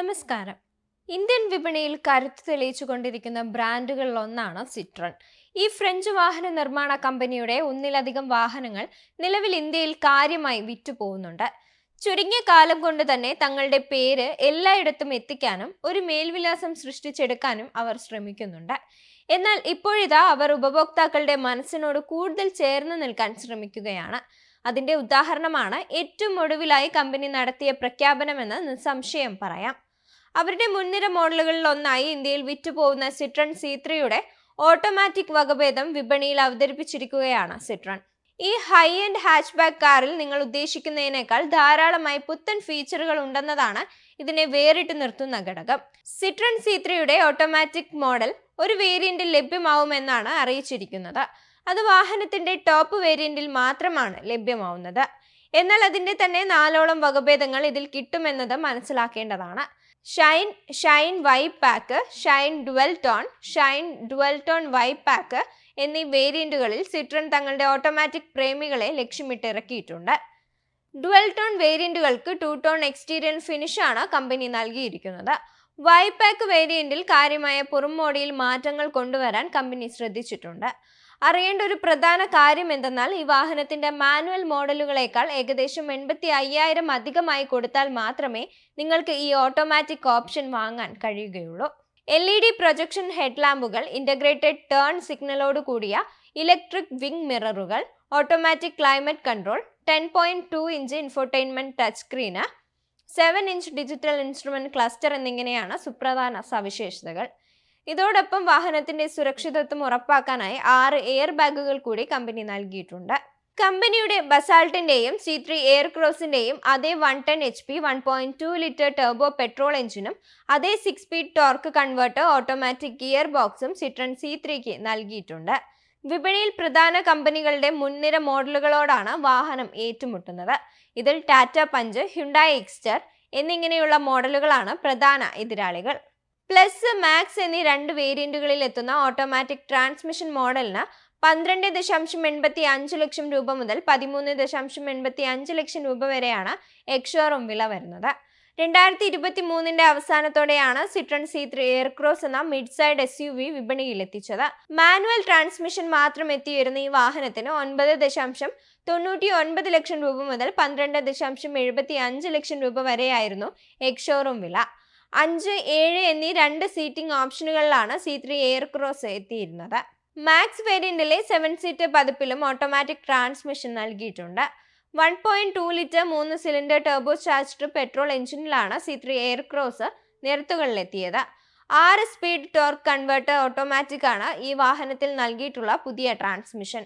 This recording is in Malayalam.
നമസ്കാരം. ഇന്ത്യൻ വിപണിയിൽ കരുത്ത് തെളിയിച്ചുകൊണ്ടിരിക്കുന്ന ബ്രാൻഡുകളിൽ ഒന്നാണ് സിട്രൺ. ഈ ഫ്രഞ്ച് വാഹന നിർമ്മാണ കമ്പനിയുടെ ഒന്നിലധികം വാഹനങ്ങൾ നിലവിൽ ഇന്ത്യയിൽ കാര്യമായി വിറ്റുപോകുന്നുണ്ട്. ചുരുങ്ങിയ കാലം കൊണ്ട് തന്നെ തങ്ങളുടെ പേര് എല്ലായിടത്തും എത്തിക്കാനും ഒരു മേൽവിലാസം സൃഷ്ടിച്ചെടുക്കാനും അവർ ശ്രമിക്കുന്നുണ്ട്. എന്നാൽ ഇപ്പോഴിതാ അവർ ഉപഭോക്താക്കളുടെ മനസ്സിനോട് കൂടുതൽ ചേർന്ന് നിൽക്കാൻ ശ്രമിക്കുകയാണ്. അതിന്റെ ഉദാഹരണമാണ് ഏറ്റവും ഒടുവിലായി കമ്പനി നടത്തിയ പ്രഖ്യാപനമെന്ന് നിസ്സംശയം പറയാം. അവരുടെ മുൻനിര മോഡലുകളിൽ ഒന്നായി ഇന്ത്യയിൽ വിറ്റുപോകുന്ന സിട്രൺ സി ത്രീയുടെ ഓട്ടോമാറ്റിക് വകഭേദം വിപണിയിൽ അവതരിപ്പിച്ചിരിക്കുകയാണ് സിട്രൺ. ഈ ഹൈ എൻഡ് ഹാച്ച്ബാക്ക് കാറിൽ നിങ്ങൾ ഉദ്ദേശിക്കുന്നതിനേക്കാൾ ധാരാളമായി പുത്തൻ ഫീച്ചറുകൾ ഉണ്ടെന്നതാണ് ഇതിനെ വേറിട്ട് നിർത്തുന്ന ഘടകം. സിട്രൺ സി ത്രീയുടെ ഓട്ടോമാറ്റിക് മോഡൽ ഒരു വേരിയന്റിൽ ലഭ്യമാവുമെന്നാണ് അറിയിച്ചിരിക്കുന്നത്. അത് വാഹനത്തിന്റെ ടോപ്പ് വേരിയന്റിൽ മാത്രമാണ് ലഭ്യമാവുന്നത്. എന്നാൽ അതിന്റെ തന്നെ നാലോളം വകഭേദങ്ങൾ ഇതിൽ കിട്ടുമെന്നത് മനസ്സിലാക്കേണ്ടതാണ്. Shine shine Y pack shine dual tone shine dual tone Y pack എന്നീ വേരിയന്റുകളിൽ സിട്രൺ തങ്ങളുടെ ഓട്ടോമാറ്റിക് പ്രേമികളെ ലക്ഷ്യമിട്ടിറക്കിയിട്ടുണ്ട്. ഡുവൽ ടോൺ വേരിയന്റുകൾക്ക് ടു ടോൺ എക്സ്റ്റീരിയർ ഫിനിഷാണ് കമ്പനി നൽകിയിരിക്കുന്നത്. വൈപാക്ക് വേരിയന്റിൽ കാര്യമായ പുറംമോടിയിൽ മാറ്റങ്ങൾ കൊണ്ടുവരാൻ കമ്പനി ശ്രദ്ധിച്ചിട്ടുണ്ട്. അറിയേണ്ട ഒരു പ്രധാന കാര്യം എന്തെന്നാൽ ഈ വാഹനത്തിന്റെ മാനുവൽ മോഡലുകളേക്കാൾ ഏകദേശം എൺപത്തി അയ്യായിരം അധികമായി കൊടുത്താൽ മാത്രമേ നിങ്ങൾക്ക് ഈ ഓട്ടോമാറ്റിക് ഓപ്ഷൻ വാങ്ങാൻ കഴിയുകയുള്ളൂ. എൽ ഇ ഡി പ്രൊജക്ഷൻ ഹെഡ്ലാമ്പുകൾ ഇന്റഗ്രേറ്റഡ് ടേൺ സിഗ്നലോട് കൂടിയ electric wing മിററുകൾ automatic climate control ten point two inch infotainment touch screen seven inch digital instrument cluster എന്നിങ്ങനെയാണ് സുപ്രധാന സവിശേഷതകൾ. ഇതോടൊപ്പം വാഹനത്തിന്റെ സുരക്ഷിതത്വം ഉറപ്പാക്കാനായി ആറ് എയർ ബാഗുകൾ കൂടി കമ്പനി നൽകിയിട്ടുണ്ട്. കമ്പനിയുടെ ബസാൾട്ടിന്റെയും സി ത്രീ എയർ ക്രോസിന്റെയും അതേ one ten H P one point two litre turbo petrol എഞ്ചിനും അതേ six speed torque converter automatic gear ബോക്സും സിട്രൺ സി ത്രീക്ക് നൽകിയിട്ടുണ്ട്. വിപണിയിൽ പ്രധാന കമ്പനികളുടെ മുൻനിര മോഡലുകളോടാണ് വാഹനം ഏറ്റുമുട്ടുന്നത്. ഇതിൽ ടാറ്റ പഞ്ച് ഹ്യുണ്ടായി എക്സ്റ്റർ എന്നിങ്ങനെയുള്ള മോഡലുകളാണ് പ്രധാന എതിരാളികൾ. പ്ലസ് മാക്സ് എന്നീ രണ്ട് വേരിയന്റുകളിൽ എത്തുന്ന ഓട്ടോമാറ്റിക് ട്രാൻസ്മിഷൻ മോഡലിന് പന്ത്രണ്ട് ദശാംശം എൺപത്തി അഞ്ച് ലക്ഷം രൂപ മുതൽ പതിമൂന്ന് ദശാംശം എൺപത്തി അഞ്ച് ലക്ഷം രൂപ വരെയാണ് എക്സോറും വില വരുന്നത്. രണ്ടായിരത്തി ഇരുപത്തി മൂന്നിന്റെ അവസാനത്തോടെയാണ് സിട്രൺ സി ത്രീ എയർക്രോസ് എന്ന mid side S U V വിപണിയിൽ എത്തിച്ചത്. മാനുവൽ ട്രാൻസ്മിഷൻ മാത്രം എത്തിയിരുന്ന ഈ വാഹനത്തിന് ഒൻപത് ദശാംശം തൊണ്ണൂറ്റി ഒൻപത് ലക്ഷം രൂപ മുതൽ പന്ത്രണ്ട് ദശാംശം എഴുപത്തി അഞ്ച് ലക്ഷം രൂപ വരെയായിരുന്നു എക്സോറും വില. അഞ്ച് ഏഴ് എന്നീ രണ്ട് സീറ്റിംഗ് ഓപ്ഷനുകളിലാണ് സി ത്രീ എയർ ക്രോസ് എത്തിയിരുന്നത്. മാക്സ് വേരിയന്റിലെ സെവൻ സീറ്റ് പതിപ്പിലും ഓട്ടോമാറ്റിക് ട്രാൻസ്മിഷൻ നൽകിയിട്ടുണ്ട്. വൺ പോയിന്റ് ടു ലിറ്റർ മൂന്ന് സിലിണ്ടർ ടർബോ ചാർജ്ഡ് പെട്രോൾ എഞ്ചിനിലാണ് സി ത്രീ എയർ ക്രോസ് നിരത്തുകളിലെത്തിയത്. ആറ് സ്പീഡ് ടോർക്ക് കൺവേർട്ടർ ഓട്ടോമാറ്റിക് ആണ് ഈ വാഹനത്തിൽ നൽകിയിട്ടുള്ള പുതിയ ട്രാൻസ്മിഷൻ.